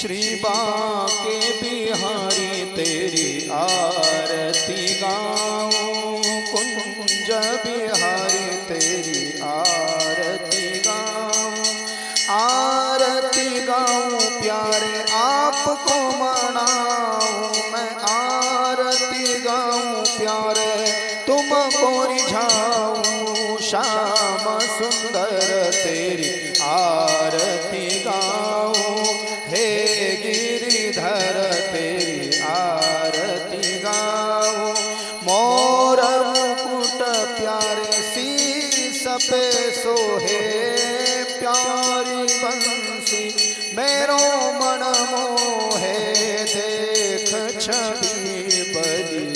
श्री बाके बिहारी, तेरी आरती गाऊं। कुंज बिहारी, तेरी आरती गाऊं। आरती गाऊं, प्यारे आपको मनाऊं। मैं आरती गाऊं, प्यारे तुमको रिझाऊं श्याम सुंदर, तेरी आरती गाऊं। प्यारे शीस पे सोहे, प्यारी बंसी मेरो मन मोहे, देख छवि बली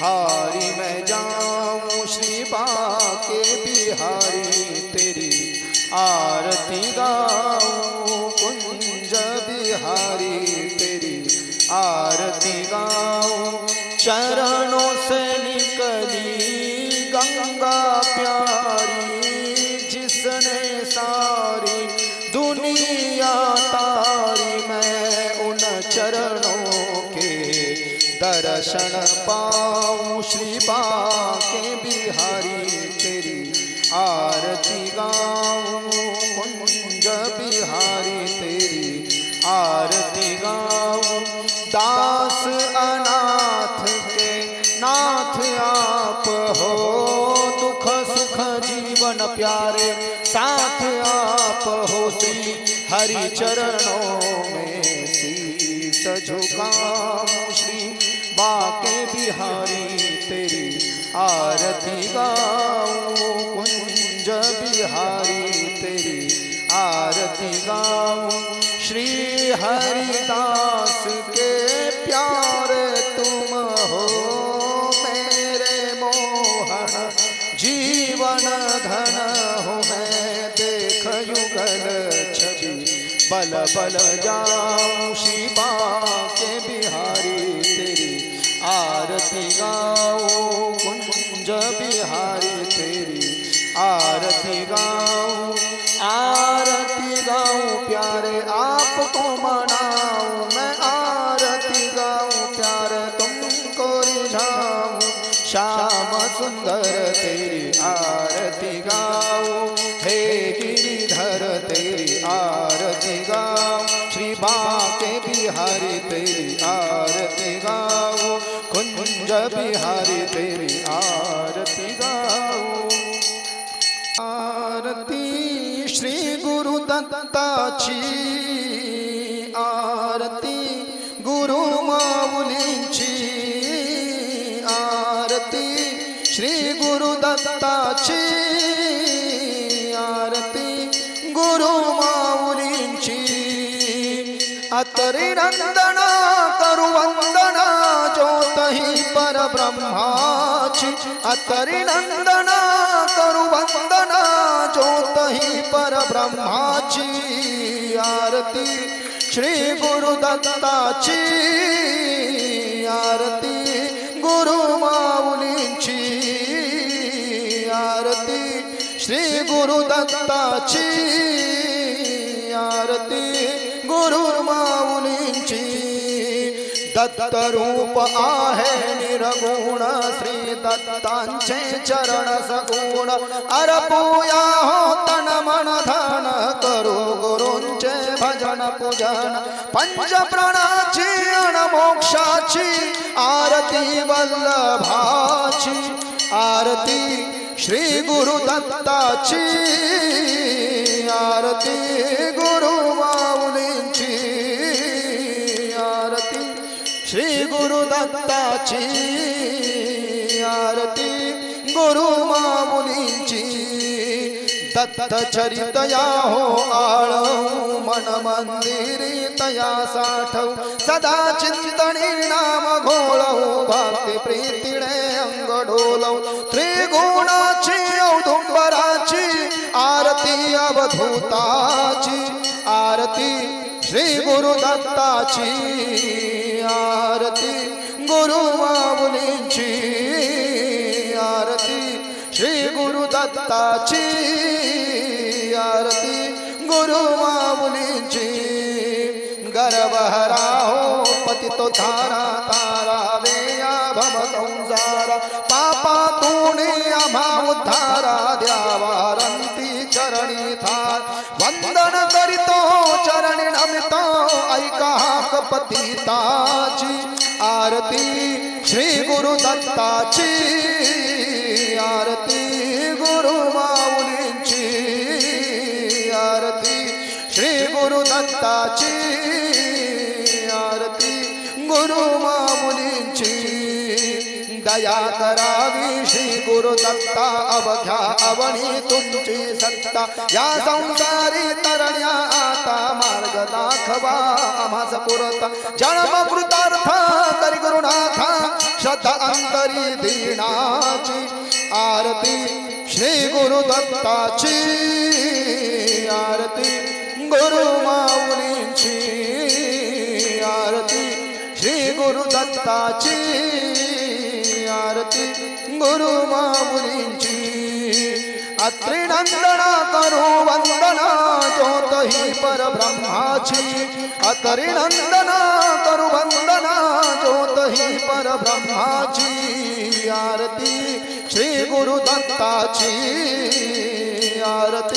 हारी मैं जाऊँ श्री बाके बिहारी, तेरी आरती गाऊं कुंज बिहारी, तेरी आरती गाऊं चरणों दर्शन पाऊँ, श्री बाके बिहारी, तेरी आरती गाऊं। कुंज बिहारी, तेरी आरती गाऊं। दास अनाथ के नाथ आप हो, दुख सुख जीवन प्यारे साथ आप हो, श्री हरि चरणों में शीश झुकाऊं। बिहारी, तेरी आरती गाऊं, कुंज बिहारी, तेरी आरती गाऊं। श्री हरिदास के प्यार तुम हो मेरे मोहन, जीवन धन हो मैं, देख युगल छवि, बल बल जाऊँ श्री कुंज बिहारी तेरी आरती गाऊं आरती गाऊं प्यारे, आपको मनाऊं, मैं आरती गाऊं प्यारे, तुमको रिझाऊं, श्याम सुंदर तेरी आरती गाऊं, हे गिरिधर तेरी आरती आरती श्री गुरु दत्ताची आरती गुरु माऊलींची आरती श्री गुरु दत्ताची आरती गुरु माऊलींची अतरी नंदना करू वंदना ज्योतही अतरि अतरी नंदना करू वंदना पर ब्रह्माची आरती श्री दत्त रूप आहे निरगुण श्री दत्तांचे चरण सगुण अरपूया हो तन मन धन करू गुरूंचे भजन पूजन पंच प्राणाची अण मोक्षाची आरती वल्लभाची आरती श्री गुरु दत्ताची आरती गुरु माऊलींची दत्ताची आरती गुरु माऊलींची दत्त चरितया हो आळऊ मन मंदिरी तया साठव. सदा चिंतनी नाम घोळव भक्ती प्रीतीने अंग ढोलव. त्रिगुणाची औदुंबराची आरती अवधूताची आरती श्री गुरु दत्ताची आरती. गुरु माऊलींची आरती। श्री गुरु दत्ताची आरती। गुरु माऊलींची गर्भहरा हो पति तो धारा तारा वेया, भव संसार। पापा तूने आम्हा उद्धारा द्यावारंती चरणी थार। वंदन करीतो, चरणी नमितो, ऐका हाक पतिताची आरती श्री गुरु दत्ताची आरती गुरु माऊलींची आरती श्री गुरु दत्ताची करावी श्री गुरु दत्ता अवघ्या अवणी तुमची सत्ता. या संसारी तरण्या आता मार्ग दाखवा आम्हास पुरता जन्म कृतार्थ तरी गुरुनाथा श्रद्धा अंतरी दिनाची आरती. श्री गुरु दत्ताची आरती. गुरु माऊलींची आरती. श्री गुरु दत्ताची गुरु माऊलींची अत्रिनंदना करू वंदना ज्योत ही परब्रह्माची अत्रिनंदना करू वंदना ज्योत ही परब्रह्माची. आरती श्री गुरु दत्ताची आरती